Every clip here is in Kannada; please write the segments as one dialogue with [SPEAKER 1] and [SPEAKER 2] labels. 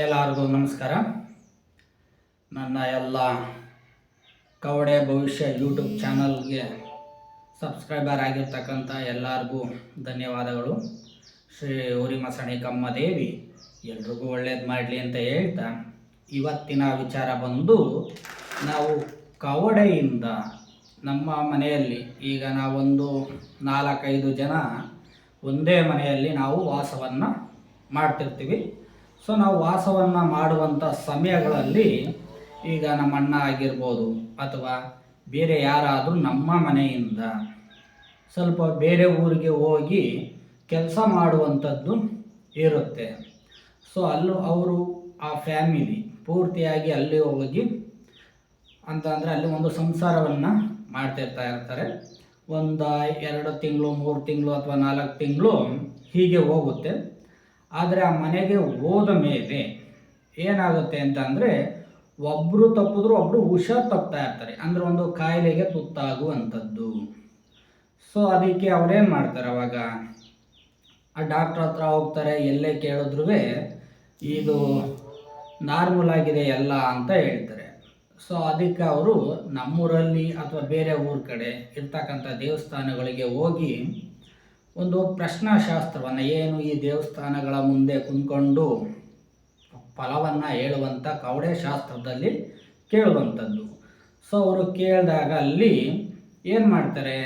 [SPEAKER 1] ಎಲ್ಲರಿಗೂ ನಮಸ್ಕಾರ. ನನ್ನ ಎಲ್ಲ ಕವಡೆ ಭವಿಷ್ಯ ಯೂಟ್ಯೂಬ್ ಚಾನಲ್ಗೆ ಸಬ್ಸ್ಕ್ರೈಬರ್ ಆಗಿರ್ತಕ್ಕಂಥ ಎಲ್ಲರಿಗೂ ಧನ್ಯವಾದಗಳು. ಶ್ರೀ ಊರಿಮಸಣಿ ಕಮ್ಮದೇವಿ ಎಲ್ರಿಗೂ ಒಳ್ಳೇದು ಮಾಡಲಿ ಅಂತ ಹೇಳ್ತಾ ಇವತ್ತಿನ ವಿಚಾರ ಬಂದು, ನಾವು ಕವಡೆಯಿಂದ ನಮ್ಮ ಮನೆಯಲ್ಲಿ ಈಗ ನಾವೊಂದು ನಾಲ್ಕೈದು ಜನ ಒಂದೇ ಮನೆಯಲ್ಲಿ ನಾವು ವಾಸವನ್ನು ಮಾಡ್ತಿರ್ತೀವಿ. ಸೊ ನಾವು ವಾಸವನ್ನು ಮಾಡುವಂಥ ಸಮಯಗಳಲ್ಲಿ ಈಗ ನಮ್ಮ ಅಣ್ಣ ಆಗಿರ್ಬೋದು ಅಥವಾ ಬೇರೆ ಯಾರಾದರೂ ನಮ್ಮ ಮನೆಯಿಂದ ಸ್ವಲ್ಪ ಬೇರೆ ಊರಿಗೆ ಹೋಗಿ ಕೆಲಸ ಮಾಡುವಂಥದ್ದು ಇರುತ್ತೆ. ಸೊ ಅಲ್ಲೂ ಅವರು ಆ ಫ್ಯಾಮಿಲಿ ಪೂರ್ತಿಯಾಗಿ ಅಲ್ಲಿ ಹೋಗಿ ಅಂತ ಅಂದರೆ ಅಲ್ಲಿ ಒಂದು ಸಂಸಾರವನ್ನು ಮಾಡ್ತಿರ್ತಾ ಇರ್ತಾರೆ. ಒಂದು, ಎರಡು ತಿಂಗಳು, ಮೂರು ತಿಂಗಳು ಅಥವಾ ನಾಲ್ಕು ತಿಂಗಳು ಹೀಗೆ ಹೋಗುತ್ತೆ. ಆದರೆ ಆ ಮನೆಗೆ ಹೋದ ಮೇಲೆ ಏನಾಗುತ್ತೆ ಅಂತ ಅಂದರೆ ಒಬ್ಬರು ತಪ್ಪಿದ್ರು ಒಬ್ಬರು ಹುಷಾರು ತಪ್ತಾ ಇರ್ತಾರೆ. ಅಂದರೆ ಒಂದು ಕಾಯಿಲೆಗೆ ತುತ್ತಾಗುವಂಥದ್ದು. ಸೊ ಅದಕ್ಕೆ ಅವ್ರೇನು ಮಾಡ್ತಾರೆ ಅವಾಗ? ಆ ಡಾಕ್ಟ್ರ್ ಹತ್ರ ಹೋಗ್ತಾರೆ, ಎಲ್ಲೇ ಕೇಳಿದ್ರು ಇದು ನಾರ್ಮಲ್ ಆಗಿದೆ ಎಲ್ಲ ಅಂತ ಹೇಳ್ತಾರೆ. ಸೊ ಅದಕ್ಕೆ ಅವರು ನಮ್ಮೂರಲ್ಲಿ ಅಥವಾ ಬೇರೆ ಊರ ಕಡೆ ಇರ್ತಕ್ಕಂಥ ದೇವಸ್ಥಾನಗಳಿಗೆ ಹೋಗಿ ಒಂದು ಪ್ರಶ್ನಾಶಾಸ್ತ್ರವನ್ನು ಏನು ಈ ದೇವಸ್ಥಾನಗಳ ಮುಂದೆ ಕುಂತ್ಕೊಂಡು ಫಲವನ್ನು ಹೇಳುವಂಥ ಕವಡೆ ಶಾಸ್ತ್ರದಲ್ಲಿ ಕೇಳುವಂಥದ್ದು. ಸೊ ಅವರು ಕೇಳಿದಾಗ ಅಲ್ಲಿ ಏನು ಮಾಡ್ತಾರೆ?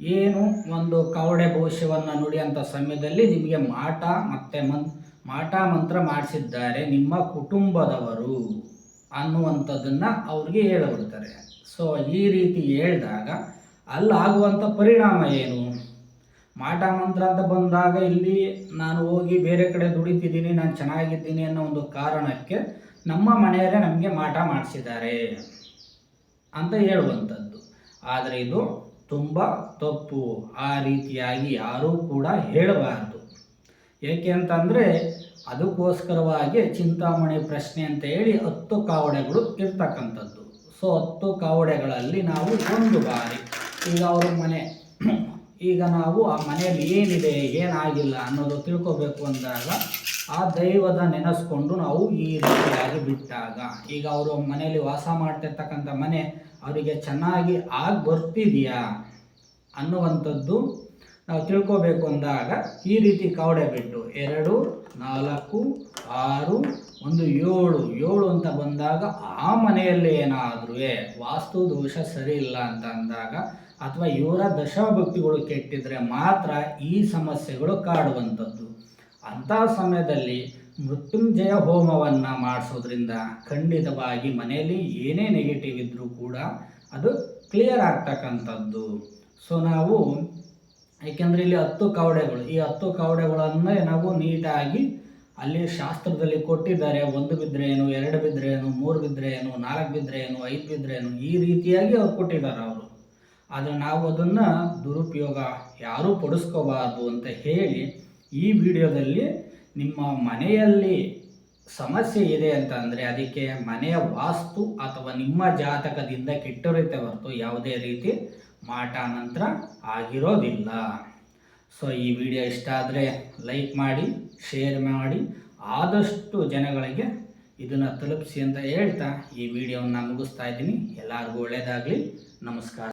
[SPEAKER 1] ಏನು ಒಂದು ಕವಡೆ ಭವಿಷ್ಯವನ್ನು ನುಡಿಯಂಥ ಸಮಯದಲ್ಲಿ ನಿಮಗೆ ಮಾಟ ಮತ್ತು ಮನ್, ಮಾಟ ಮಂತ್ರ ಮಾಡಿಸಿದ್ದಾರೆ ನಿಮ್ಮ ಕುಟುಂಬದವರು ಅನ್ನುವಂಥದ್ದನ್ನು ಅವ್ರಿಗೆ ಹೇಳಿಬಿಡ್ತಾರೆ. ಸೊ ಈ ರೀತಿ ಹೇಳಿದಾಗ ಅಲ್ಲಾಗುವಂಥ ಪರಿಣಾಮ ಏನು? ಮಾಟ ಮಂತ್ರ ಅಂತ ಬಂದಾಗ ಇಲ್ಲಿ ನಾನು ಹೋಗಿ ಬೇರೆ ಕಡೆ ದುಡಿತಿದ್ದೀನಿ, ನಾನು ಚೆನ್ನಾಗಿದ್ದೀನಿ ಅನ್ನೋ ಒಂದು ಕಾರಣಕ್ಕೆ ನಮ್ಮ ಮನೆಯವರೇ ನಮಗೆ ಮಾಟ ಮಾಡಿಸಿದ್ದಾರೆ ಅಂತ ಹೇಳುವಂಥದ್ದು. ಆದರೆ ಇದು ತುಂಬ ತಪ್ಪು. ಆ ರೀತಿಯಾಗಿ ಯಾರೂ ಕೂಡ ಹೇಳಬಾರ್ದು. ಏಕೆ ಅಂತಂದರೆ ಅದಕ್ಕೋಸ್ಕರವಾಗಿ ಚಿಂತಾಮಣಿ ಪ್ರಶ್ನೆ ಅಂತ ಹೇಳಿ ಹತ್ತು ಕಾವಡೆಗಳು ಇರ್ತಕ್ಕಂಥದ್ದು. ಸೊ ಹತ್ತು ಕಾವಡೆಗಳಲ್ಲಿ ನಾವು ಒಂದು ಬಾರಿ ಈಗ ಅವ್ರ ಮನೆ ಈಗ ನಾವು ಆ ಮನೆಯಲ್ಲಿ ಏನಿದೆ, ಏನಾಗಿಲ್ಲ ಅನ್ನೋದು ತಿಳ್ಕೊಬೇಕು ಅಂದಾಗ ಆ ದೈವದ ನೆನೆಸ್ಕೊಂಡು ನಾವು ಈ ರೀತಿಯಾಗಿ ಬಿಟ್ಟಾಗ, ಈಗ ಅವರು ಮನೆಯಲ್ಲಿ ವಾಸ ಮಾಡ್ತಿರ್ತಕ್ಕಂಥ ಮನೆ ಅವರಿಗೆ ಚೆನ್ನಾಗಿ ಆಗಿ ಬರ್ತಿದೆಯಾ ಅನ್ನುವಂಥದ್ದು ನಾವು ತಿಳ್ಕೊಬೇಕು ಅಂದಾಗ ಈ ರೀತಿ ಕವಡೆ ಬಿಟ್ಟು ಎರಡು, ನಾಲ್ಕು, ಆರು, ಒಂದು, ಏಳು ಏಳು ಅಂತ ಬಂದಾಗ ಆ ಮನೆಯಲ್ಲಿ ಏನಾದರೂ ವಾಸ್ತು ದೋಷ ಸರಿ ಇಲ್ಲ ಅಂತ ಅಂದಾಗ ಅಥವಾ ಇವರ ದಶಭಕ್ತಿಗಳು ಕೆಟ್ಟಿದ್ರೆ ಮಾತ್ರ ಈ ಸಮಸ್ಯೆಗಳು ಕಾಡುವಂಥದ್ದು. ಅಂಥ ಸಮಯದಲ್ಲಿ ಮೃತ್ಯುಂಜಯ ಹೋಮವನ್ನು ಮಾಡಿಸೋದ್ರಿಂದ ಖಂಡಿತವಾಗಿ ಮನೆಯಲ್ಲಿ ಏನೇ ನೆಗೆಟಿವ್ ಇದ್ದರೂ ಕೂಡ ಅದು ಕ್ಲಿಯರ್ ಆಗ್ತಕ್ಕಂಥದ್ದು. ಸೊ ನಾವು, ಏಕೆಂದರೆ ಇಲ್ಲಿ ಹತ್ತು ಕವಡೆಗಳು ಈ ಹತ್ತು ಕವಡೆಗಳನ್ನೇ ನಾವು ನೀಟಾಗಿ ಅಲ್ಲಿ ಶಾಸ್ತ್ರದಲ್ಲಿ ಕೊಟ್ಟಿದ್ದಾರೆ. ಒಂದು ಬಿದ್ದರೆ ಏನು, ಎರಡು ಬಿದ್ದರೆ ಏನು, ಮೂರು ಬಿದ್ದರೆ ಏನು, ನಾಲ್ಕು ಬಿದ್ದರೆ ಏನು, ಐದು ಬಿದ್ದರೆ ಏನು, ಈ ರೀತಿಯಾಗಿ ಅವ್ರು ಕೊಟ್ಟಿದ್ದಾರೆ ಅವರು. ಆದರೆ ನಾವು ಅದನ್ನು ದುರುಪಯೋಗ ಯಾರೂ ಪಡಿಸ್ಕೋಬಾರ್ದು ಅಂತ ಹೇಳಿ ಈ ವಿಡಿಯೋದಲ್ಲಿ ನಿಮ್ಮ ಮನೆಯಲ್ಲಿ ಸಮಸ್ಯೆ ಇದೆ ಅಂತ ಅಂದರೆ ಅದಕ್ಕೆ ಮನೆಯ ವಾಸ್ತು ಅಥವಾ ನಿಮ್ಮ ಜಾತಕದಿಂದ ಕೆಟ್ಟಿರುತ್ತೆ ಹೊರತು ಯಾವುದೇ ರೀತಿ ಮಾಟ ನಂತರ ಆಗಿರೋದಿಲ್ಲ. ಸೊ ಈ ವಿಡಿಯೋ ಇಷ್ಟ ಆದರೆ ಲೈಕ್ ಮಾಡಿ, ಶೇರ್ ಮಾಡಿ, ಆದಷ್ಟು ಜನಗಳಿಗೆ ಇದನ್ನು ತಲುಪಿಸಿ ಅಂತ ಹೇಳ್ತಾ ಈ ವಿಡಿಯೋವನ್ನು ಮುಗಿಸ್ತಾ ಇದ್ದೀನಿ. ಎಲ್ಲರಿಗೂ ಒಳ್ಳೆಯದಾಗಲಿ ನಮಸ್ಕಾರ.